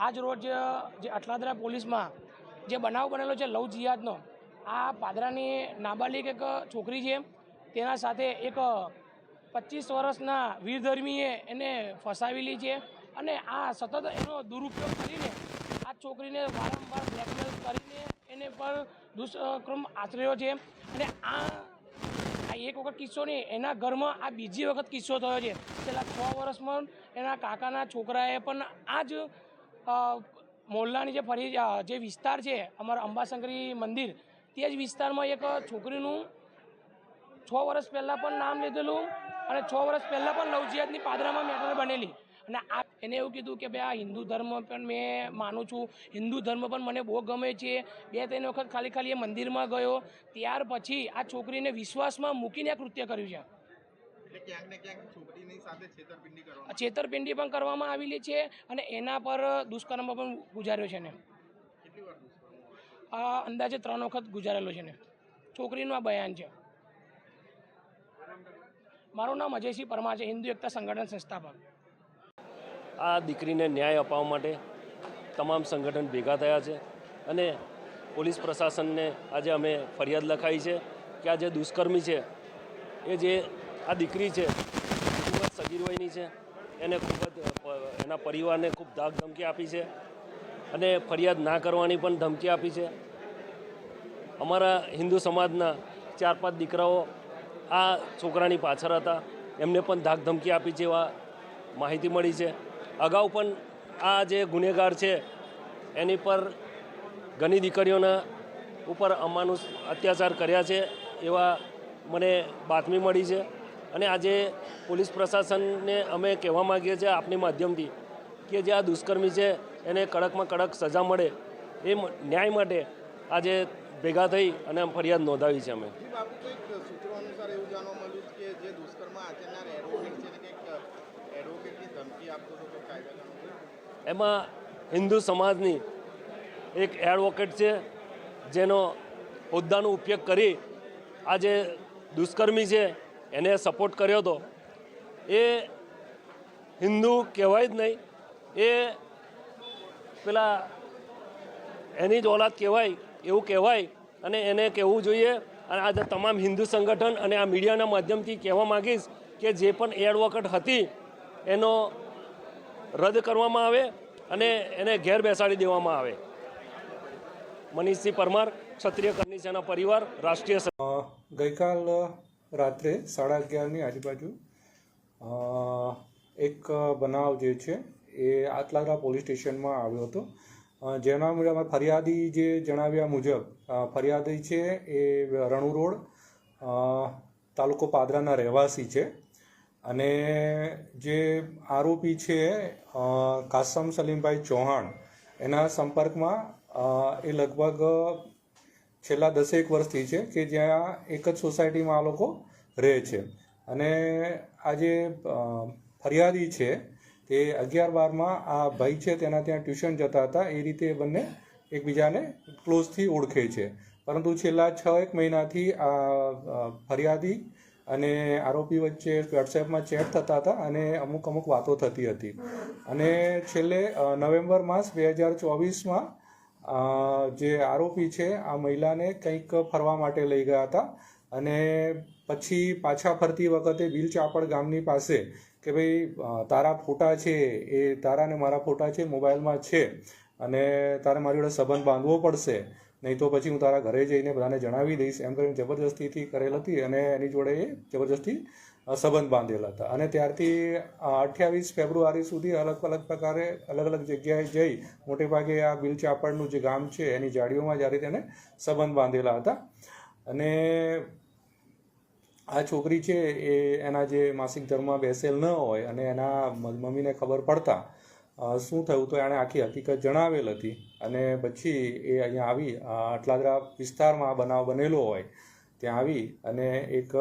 આજ રોજ જે અટલાદરા પોલીસમાં જે બનાવ બનેલો છે લવ જિયાદનો, આ પાદરાની નાબાલિક એક છોકરી છે, તેના સાથે એક પચીસ વર્ષના વીરધર્મીએ એને ફસાવેલી છે અને આ સતત એનો દુરુપયોગ કરીને આ છોકરીને વારંવાર બ્લેકમેલ કરીને એને પણ દુષ્કર્મ આચર્યો છે અને આ આ એક વખત કિસ્સો નહીં, એના ઘરમાં આ બીજી વખત કિસ્સો થયો છે. છેલ્લા છ વર્ષમાં એના કાકાના છોકરાએ પણ આ જ અ, જે ફરી જે વિસ્તાર છે અમારા અંબાશંકરી મંદિર તે જ વિસ્તારમાં એક છોકરીનું છ વર્ષ પહેલાં પણ નામ લીધેલું અને છ વર્ષ પહેલાં પણ લવજિયાતની પાદરામાં મેટર બનેલી. અને આ એને એવું કીધું કે ભાઈ આ હિન્દુ ધર્મ પણ મેં માનું છું. હિન્દુ ધર્મ પણ મને બહુ ગમે છે. બે ત્રણ વખત ખાલી ખાલી એ મંદિરમાં ગયો. ત્યાર પછી આ છોકરીને વિશ્વાસમાં મૂકીને આ કૃત્ય કર્યું છે. એટલે ક્યાંક ને ક્યાંક છોકરીની સાથે છેતરપિંડી કરવામાં છેતરપિંડી પણ કરવામાં આવેલી છે અને એના પર દુષ્કર્મ પણ ગુજાર્યો છે ને. કેટલી વાર દુષ્કર્મ આ અંદાજે ત્રણ વખત ગુજારેલો છે ને. છોકરીનું આ બયાન છે. મારું નામ અજયસિંહ પરમાર છે હિન્દુ એકતા સંગઠન સંસ્થાપક. આ દીકરીને ન્યાય અપાવવા માટે તમામ સંગઠન ભેગા થયા છે અને પોલીસ પ્રશાસનને આજે અમે ફરિયાદ લખાઈ છે કે આ જે દુષ્કર્મી છે એ જે આ દીકરી છે, ખૂબ જ સગીર છે. એને ખૂબ જ એના પરિવારને ખૂબ ધાક ધમકી આપી છે. અને ફરિયાદ ના કરવાની પણ ધમકી આપી છે. અમારા હિન્દુ સમાજના ચાર પાંચ દીકરાઓ આ છોકરાની પાછળ હતા. એમને પણ ધાક ધમકી આપી છે એવા માહિતી મળી છે. અગાઉ પણ આ જે ગુનેગાર છે, એની પર ઘણી દીકરીઓના ઉપર અમાનુષ અત્યાચાર કર્યા છે એવા મને બાતમી મળી છે. અને આજે પોલીસ પ્રશાસનને અમે કહેવા માગીએ છીએ આપની માધ્યમથી કે જે આ દુષ્કર્મી છે એને કડકમાં કડક સજા મળે એ ન્યાય માટે આજે ભેગા થઈ અને ફરિયાદ નોંધાવી છે અમે. એમાં હિન્દુ સમાજની એક એડવોકેટ છે જેનો હોદ્દાનો ઉપયોગ કરી આજે દુષ્કર્મી છે એને સપોર્ટ કર્યો હતો એ હિન્દુ કહેવાય જ નહીં. એ પેલા એની જ ઓલાદ કહેવાય, એવું કહેવાય અને એને કહેવું જોઈએ. અને આજે તમામ હિન્દુ સંગઠન અને આ મીડિયાના માધ્યમથી કહેવા માગીશ કે જે પણ એડવોકેટ હતી, એનો રદ કરવામાં આવે અને એને ઘેર બેસાડી દેવામાં આવે. મનીષસિંહ પરમાર, ક્ષત્રિય કરની સેના પરિવાર, રાષ્ટ્રીય ગઈકાલ રાત્રે સાડા અગિયારની આજુબાજુ એક બનાવ જે છે એ આટલાદરા પોલીસ સ્ટેશનમાં આવ્યો હતો. જેના મુજબ અમારા ફરિયાદી જે જણાવ્યા મુજબ ફરિયાદી છે એ રણુ રોડ તાલુકો પાદરાના રહેવાસી છે. અને જે આરોપી છે કાસમ સલીમભાઈ ચૌહાણ, એના સંપર્કમાં એ લગભગ છેલ્લા દસેક વર્ષથી છે કે જ્યાં એક જ સોસાયટીમાં આ લોકો રહે છે. અને આ જે ફરિયાદી છે તે અગિયાર બારમાં આ ભાઈ છે તેના ત્યાં ટ્યુશન જતા હતા. એ રીતે બંને એકબીજાને ક્લોઝથી ઓળખે છે. પરંતુ છેલ્લા છ એક મહિનાથી આ ફરિયાદી અને આરોપી વચ્ચે વોટ્સએપમાં ચેટ થતા હતા અને અમુક અમુક વાતો થતી હતી. અને છેલ્લે નવેમ્બર માસ બે હજાર ચોવીસમાં જે આરોપી છે, આ મહિલાને કંઈક ફરવા માટે લઈ ગયા હતા અને પછી પાછા ફરતી વખતે બિલચાપડ ગામની પાસે કે ભાઈ તારા ફોટા છે, એ તારા ને મારા ફોટા છે, મોબાઈલમાં છે અને તારે મારી જોડે સંબંધ બાંધવો પડશે. નહીં તો પછી હું તારા ઘરે જઈને બધાને જણાવી દઈશ. એમ કરીને જબરજસ્તીથી કરેલ હતી અને એની જોડે એ જબરજસ્તી સંબંધ બાંધેલા હતા. અને ત્યારથી અઠ્યાવીસ ફેબ્રુઆરી સુધી અલગ અલગ પ્રકારે અલગ અલગ જગ્યાએ જઈ મોટે ભાગે આ બિલચાપડનું જે ગામ છે એની જાડીઓમાં જ્યારે તેને સંબંધ બાંધેલા હતા. અને આ છોકરી છે એ એના જે માસિક ધર્મમાં બેસેલ ન હોય અને એના મમ્મીને ખબર પડતા શું થયું તો એણે આખી હકીકત જણાવેલ હતી અને પછી એ અહીંયા આવી અટલાદરા વિસ્તારમાં આ બનાવ બનેલો હોય. ત્યાં આવી અને એક